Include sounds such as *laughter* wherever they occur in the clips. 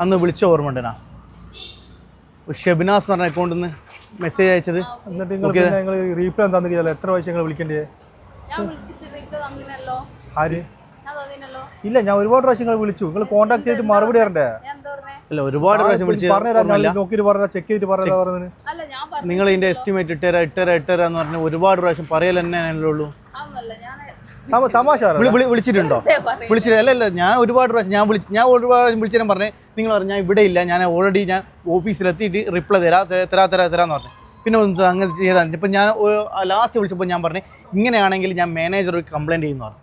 അന്ന് വിളിച്ച ഓർമ്മ ഉണ്ടെനാ ഷെബിനാസ് എന്ന് പറഞ്ഞ അക്കൗണ്ടിൽ നിന്ന് മെസ്സേജ് അയച്ചത്. എന്നിട്ട് നിങ്ങൾ പിന്നെ നിങ്ങൾ റീപ്ലൈ എന്താന്ന് എത്ര പ്രാവശ്യം നിങ്ങൾ വിളിക്കേണ്ടത് ആര്? ഇല്ല ഞാൻ ഒരുപാട് പ്രാവശ്യം നിങ്ങൾ വിളിച്ചു. നിങ്ങൾ കോൺടാക്ട് ചെയ്തിട്ട് മറുപടി തരണ്ടേ എന്താ അല്ല ഒരുപാട് പ്രാവശ്യം വിളിച്ചു നോക്കിയിട്ട് പറഞ്ഞ ചെക്ക് ചെയ്തിട്ട് പറഞ്ഞാ പറയുന്നത് അല്ല ഞാൻ പറഞ്ഞു നിങ്ങൾ ഇതിന്റെ എസ്റ്റിമേറ്റ് ഇട്ടുതരാ ഇട്ടുതരാ ഇട്ടേരാന്ന് എന്ന് പറഞ്ഞ് ഒരുപാട് പ്രാവശ്യം പറയൽ തന്നെ ഉള്ളൂ തമാശ വിളിച്ചിട്ടുണ്ടോ? വിളിച്ചിട്ട് അല്ല അല്ല ഞാൻ ഒരുപാട് പ്രാവശ്യം ഞാൻ വിളിച്ച് ഞാൻ ഒരുപാട് പ്രാവശ്യം വിളിച്ചാൽ പറഞ്ഞേ നിങ്ങൾ പറഞ്ഞു ഞാൻ ഇവിടെ ഇല്ല ഞാൻ ഓൾറെഡി ഞാൻ ഓഫീസിലെത്തിയിട്ട് റിപ്ലൈ തരാ തരാ തരാ തരാന്ന് പറഞ്ഞു. പിന്നെ ഒന്ന് അങ്ങനെ ചെയ്താൽ ഇപ്പം ഞാൻ ലാസ്റ്റ് വിളിച്ചപ്പോൾ ഞാൻ പറഞ്ഞു ഇങ്ങനെയാണെങ്കിൽ ഞാൻ മാനേജർ കംപ്ലൈന്റ് ചെയ്യുന്നു പറഞ്ഞു.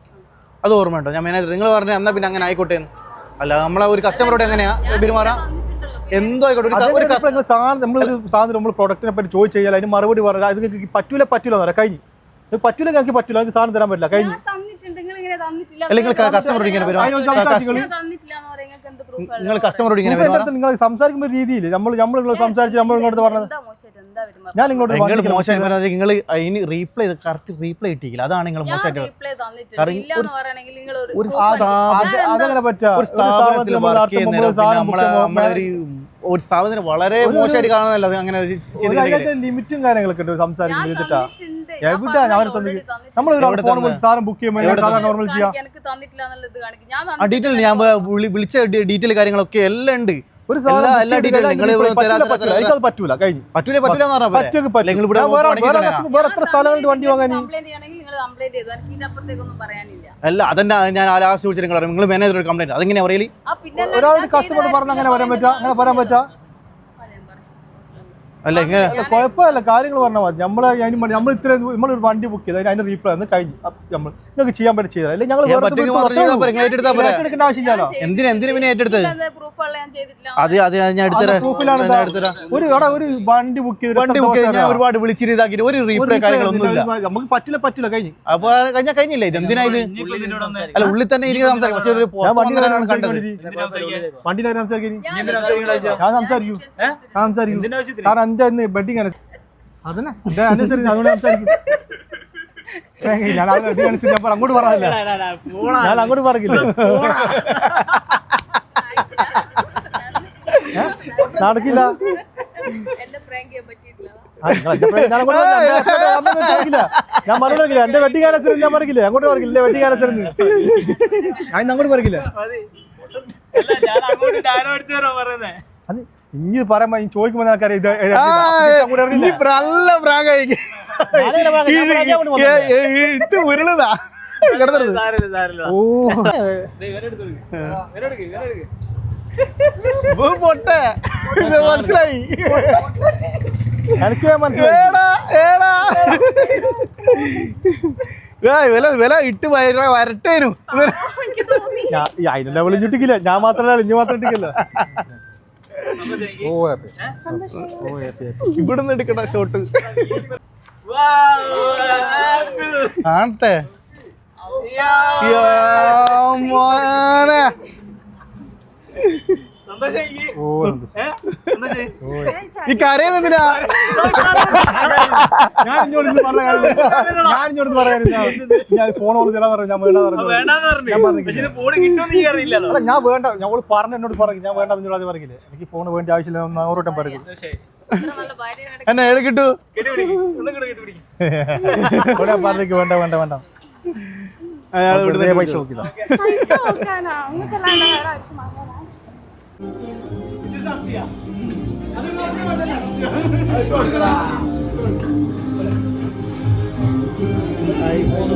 അത് ഓർമ്മയുണ്ടോ ഞാൻ മാനേജർ നിങ്ങൾ പറഞ്ഞു എന്നാൽ പിന്നെ അങ്ങനെ ആയിക്കോട്ടെ എന്ന് അല്ല നമ്മളെ ഒരു കസ്റ്റമറോട് എങ്ങനെയാ? പെരുമാറാം? എന്തോ ആയിക്കോട്ടെ ഒരു ക- നമ്മൾ സാധനം സാധനം നമ്മൾ പ്രൊഡക്റ്റിനെ പറ്റി ചോദിച്ചു കഴിഞ്ഞാൽ അതിന് മറുപടി പറഞ്ഞാൽ അത് പറ്റൂല പറ്റൂല എന്ന് പറയാം. കഴിഞ്ഞു. പറ്റൂല എനിക്ക് പറ്റൂല എനിക്ക് സാധനം തരാൻ പറ്റില്ല. കഴിഞ്ഞു. തന്നിട്ടുണ്ട് നിങ്ങൾ ഇങ്ങനെ അല്ലെങ്കിൽ കസ്റ്റമറോട് നിങ്ങൾ കസ്റ്റമറോട് ഇങ്ങനെ നിങ്ങൾ സംസാരിക്കുമ്പോൾ രീതിയിൽ നമ്മൾ നമ്മൾ സംസാരിച്ച് നമ്മൾ ഇങ്ങോട്ട് പറഞ്ഞത്? ഞാൻ ഇങ്ങോട്ട് മോശമായി പറഞ്ഞാൽ നിങ്ങൾ അതിന് റീപ്ലൈ കറക്റ്റ് റീപ്ലൈ ഇട്ടില്ല അതാണ് നിങ്ങൾ മോശമായിട്ട് റിപ്ലൈ തന്നിട്ടുണ്ട്. കാരണം എന്ന് പറയണമെങ്കിൽ നിങ്ങൾ ഒരു ഒരു അതെങ്ങനെ സ്ഥാപനത്തിന് വളരെ മോശമായിട്ട് കാണുന്നല്ലോ അങ്ങനെ ലിമിറ്റും കാര്യങ്ങളൊക്കെ ഉണ്ട്. ഞാൻ ഞാൻ ഞാൻ പറഞ്ഞത് തന്നത്? already തന്നിട്ടുണ്ട്. നമ്മൾ എവിടെ ഒരു ഫോൺ തന്നത്? വിളിച്ച് സാധനം ബുക്ക് ചെയ്യുമ്പോൾ എവിടെ സാധാരണ നോർമൽ ചെയ്യാം. കാണിക്ക്, എനിക്ക് തന്നിട്ടില്ല എന്നുള്ളത് കാണിക്കും. ഞാൻ ഡീറ്റെയിൽ തന്നിട്ടില്ല ഞാൻ വിളിച്ച ഡീറ്റെയിൽ കാര്യങ്ങളൊക്കെ എല്ലാം ഉണ്ട്. ഒരു സാധനം പറ്റൂല, കഴിഞ്ഞു. പറ്റൂലേ പറ്റൂല വേറെ- എത്ര വണ്ടി വാങ്ങാൻ? അല്ല അതന്നെ ഞാൻ ലാസ്റ്റ് വിളിച്ചിട്ട് നിങ്ങൾ നിങ്ങൾ മാനേജർ കംപ്ലൈന്റ് അതെങ്ങനെയാ പറയൽ? ആ കസ്റ്റമർ പറഞ്ഞ അങ്ങനെ പറയാൻ പറ്റാ? അങ്ങനെ പറയാൻ പറ്റാ? അല്ല? ഇങ്ങനെ കുഴപ്പമില്ല. കാര്യങ്ങൾ പറഞ്ഞാൽ മതി. നമ്മൾ അതിന് നമ്മൾ ഇത്ര നമ്മളൊരു വണ്ടി ബുക്ക് ചെയ്ത് അതിന് റീപ്ലേ വന്ന് കഴിഞ്ഞു. നമ്മൾ നിങ്ങൾക്ക് ചെയ്യാൻ പറ്റും ചെയ്താൽ അല്ലെങ്കിൽ ഞങ്ങൾ ആവശ്യമില്ലല്ലോ എന്തിനാ എന്തിനാ പിന്നെ ഏറ്റെടുത്തത്? അത് അത് ഞാൻ എടുത്തരാം. ഒരു എടാ ഒരു വണ്ടി ബുക്ക് ചെയ്ത് വണ്ടി ബുക്ക് ചെയ്ത് ഞാൻ ഒരുപാട് വിളിച്ചിട്ട് ഇതാക്കിയിട്ട് ഒരു റീപ്ലേ കാര്യങ്ങളൊന്നുമില്ല. നമുക്ക് പറ്റില്ല പറ്റില്ല. കഴിഞ്ഞു. അപ്പൊ കഴിഞ്ഞാൽ കഴിഞ്ഞില്ലേ? ഇത് എന്തിനാ ഇത്? അല്ല ഉള്ളിൽ തന്നെ ഇരിക്കുന്ന സംസാരിക്കും. പക്ഷെ ഒരു സംസാരിക്കും. ഞാൻ സംസാരിക്കും. ഞാൻ സംസാരിക്കും. കാരണം എന്റെ ബെഡിങ് ആണ്. അതന്നെ എന്റെ അനുസരിച്ച് അതുകൊണ്ട് സംസാരിക്കും ഞാൻ അത് ബെഡിങ് അനുസരിച്ച് ഞാൻ അങ്ങോട്ട് പറയാനില്ല ഞാൻ അങ്ങോട്ട് പറയില്ല. നടക്കില്ല. ഞാൻ പറഞ്ഞില്ല എന്റെ വെട്ടി വന്നത് ഞാൻ പറയില്ല. അങ്ങോട്ട് പറയില്ല. എന്റെ വെട്ടി അനുസരിച്ച് ഞാൻ അങ്ങോട്ട് പറയില്ല. അത് ഇനി പറയുമ്പോ ഇനി ചോദിക്കുമ്പോ നിനക്കറിയാം ഇത്. നല്ല. ഇട്ട് ഉരുളുതാ. ഓ. പൊട്ടെ. മനസ്സിലായി. എനിക്ക് മനസ്സിലായി. വില വില ഇട്ട് വര വരട്ടേനു. ഞാൻ- ഈ അതിനെല്ലാം വിളി ഞാൻ മാത്രമല്ല ഇഞ്ഞു മാത്രം ഇട്ടിക്കില്ല ഓ ഹാപ്പി. ഓ ഹാപ്പി. *laughs* ഇവിടുന്ന് എടുക്കണ ഷോട്ട് ആണത്തെ മോനെ. ഈ കരയുന്നതിനാ? ഞാൻ ഇങ്ങോട്ട് ഇത് പറഞ്ഞ കാര്യം ഞാൻ ഇങ്ങോട്ട് ഇത് പറയാൻ ഞാൻ ഫോൺ പറഞ്ഞു ഞാൻ വേണ്ട പറഞ്ഞു ഞാൻ പറഞ്ഞില്ല. അല്ല ഞാൻ വേണ്ട ഞാൻ ഓൾ പറഞ്ഞ എന്നോട് പറഞ്ഞു ഞാൻ വേണ്ട എന്നോട് അത് പറയില്ലേ. എനിക്ക് ഫോൺ വേണ്ട ആവശ്യമില്ല. ഓരോട്ടം പറയും. എന്നെ ഏത് ഓളെ പറഞ്ഞു പറഞ്ഞേക്ക് വേണ്ട വേണ്ട വേണ്ട. അയാൾ പൈസ നോക്കില്ല പൈസ